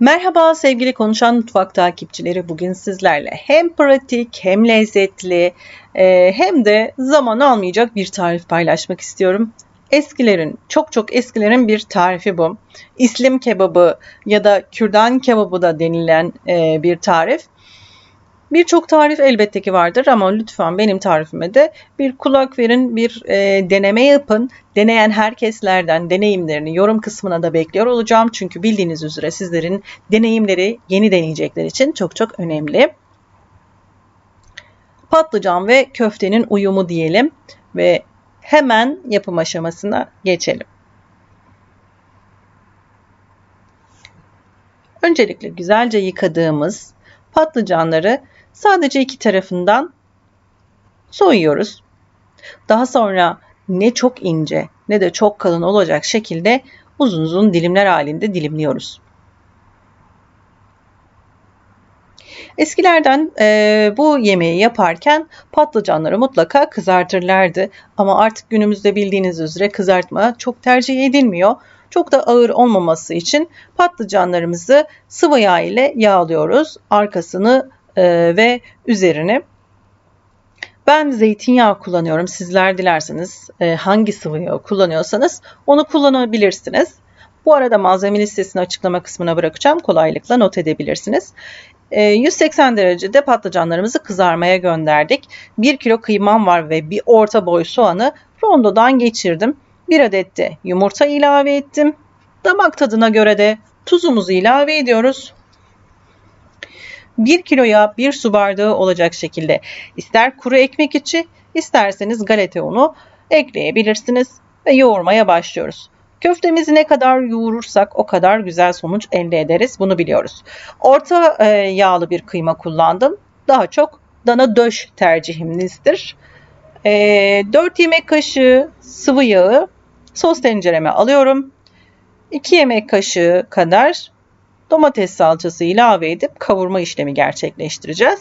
Merhaba sevgili Konuşan Mutfak takipçileri. Bugün sizlerle hem pratik hem lezzetli e, hem de zaman almayacak bir tarif paylaşmak istiyorum. Eskilerin, çok çok eskilerin bir tarifi bu. İslim kebabı ya da kürdan kebabı da denilen e, bir tarif. Birçok tarif elbette ki vardır ama lütfen benim tarifime de bir kulak verin, bir e, deneme yapın. Deneyen herkeslerden deneyimlerini yorum kısmına da bekliyor olacağım. Çünkü bildiğiniz üzere sizlerin deneyimleri yeni deneyecekler için çok çok önemli. Patlıcan ve köftenin uyumu diyelim ve hemen yapım aşamasına geçelim. Öncelikle güzelce yıkadığımız patlıcanları Sadece iki tarafından soyuyoruz. Daha sonra ne çok ince ne de çok kalın olacak şekilde uzun uzun dilimler halinde dilimliyoruz. Eskilerden e, bu yemeği yaparken patlıcanları mutlaka kızartırlardı. Ama artık günümüzde bildiğiniz üzere kızartma çok tercih edilmiyor. Çok da ağır olmaması için patlıcanlarımızı sıvı yağ ile yağlıyoruz. Arkasını ve üzerini ben zeytinyağı kullanıyorum. Sizler dilerseniz e, hangi sıvı yağı kullanıyorsanız onu kullanabilirsiniz. Bu arada malzeme listesini açıklama kısmına bırakacağım. Kolaylıkla not edebilirsiniz. 180 e, derecede patlıcanlarımızı kızarmaya gönderdik. 1 kilo kıymam var ve bir orta boy soğanı rondodan geçirdim. 1 adet de yumurta ilave ettim. Damak tadına göre de tuzumuzu ilave ediyoruz. 1 kiloya 1 su bardağı olacak şekilde ister kuru ekmek içi isterseniz galeta unu ekleyebilirsiniz ve yoğurmaya başlıyoruz. Köftemizi ne kadar yoğurursak o kadar güzel sonuç elde ederiz. Bunu biliyoruz. Orta e, yağlı bir kıyma kullandım. Daha çok dana döş tercihimizdir. E, 4 yemek kaşığı sıvı yağı sos tencereme alıyorum. 2 yemek kaşığı kadar domates salçası ilave edip kavurma işlemi gerçekleştireceğiz.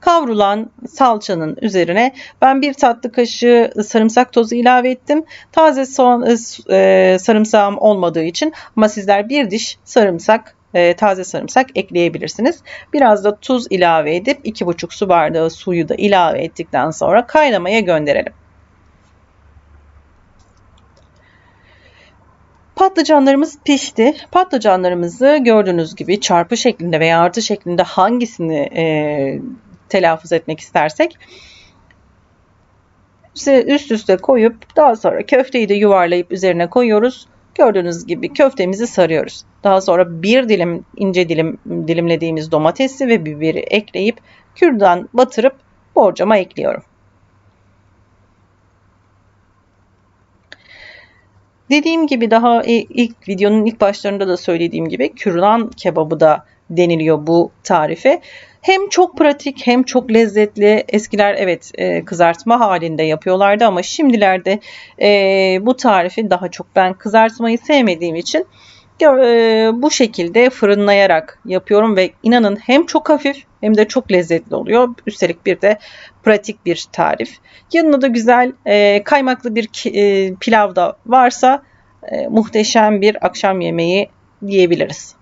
Kavrulan salçanın üzerine ben bir tatlı kaşığı sarımsak tozu ilave ettim. Taze soğan, e, e sarımsağım olmadığı için ama sizler bir diş sarımsak e, taze sarımsak ekleyebilirsiniz. Biraz da tuz ilave edip 2,5 su bardağı suyu da ilave ettikten sonra kaynamaya gönderelim. Patlıcanlarımız pişti. Patlıcanlarımızı gördüğünüz gibi çarpı şeklinde veya artı şeklinde hangisini e, telaffuz etmek istersek üst üste koyup daha sonra köfteyi de yuvarlayıp üzerine koyuyoruz. Gördüğünüz gibi köftemizi sarıyoruz. Daha sonra bir dilim ince dilim dilimlediğimiz domatesi ve biberi ekleyip kürdan batırıp borcama ekliyorum. Dediğim gibi daha ilk videonun ilk başlarında da söylediğim gibi kürdan kebabı da deniliyor bu tarife. Hem çok pratik hem çok lezzetli. Eskiler evet e, kızartma halinde yapıyorlardı ama şimdilerde e, bu tarifi daha çok ben kızartmayı sevmediğim için bu şekilde fırınlayarak yapıyorum ve inanın hem çok hafif hem de çok lezzetli oluyor. Üstelik bir de pratik bir tarif. Yanına da güzel e, kaymaklı bir e, pilav da varsa e, muhteşem bir akşam yemeği diyebiliriz.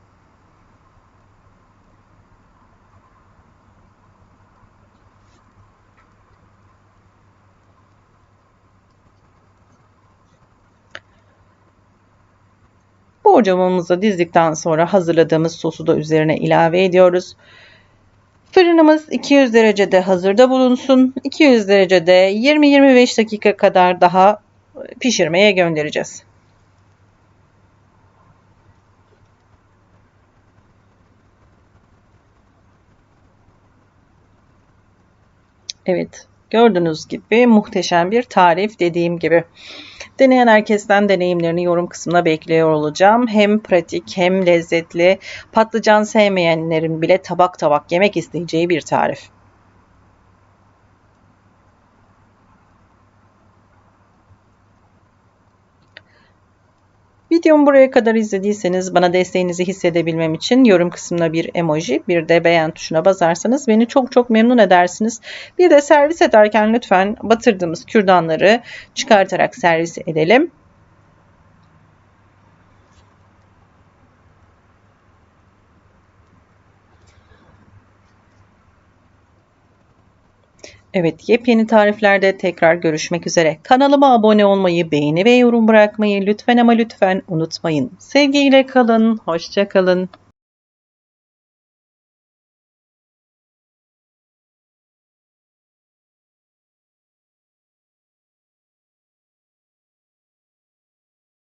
Borcamamızı dizdikten sonra hazırladığımız sosu da üzerine ilave ediyoruz. Fırınımız 200 derecede hazırda bulunsun. 200 derecede 20-25 dakika kadar daha pişirmeye göndereceğiz. Evet, gördüğünüz gibi muhteşem bir tarif dediğim gibi. Deneyen herkesten deneyimlerini yorum kısmına bekliyor olacağım. Hem pratik hem lezzetli, patlıcan sevmeyenlerin bile tabak tabak yemek isteyeceği bir tarif. Videomu buraya kadar izlediyseniz bana desteğinizi hissedebilmem için yorum kısmına bir emoji bir de beğen tuşuna basarsanız beni çok çok memnun edersiniz. Bir de servis ederken lütfen batırdığımız kürdanları çıkartarak servis edelim. Evet, yepyeni tariflerde tekrar görüşmek üzere. Kanalıma abone olmayı, beğeni ve yorum bırakmayı lütfen ama lütfen unutmayın. Sevgiyle kalın, hoşça kalın.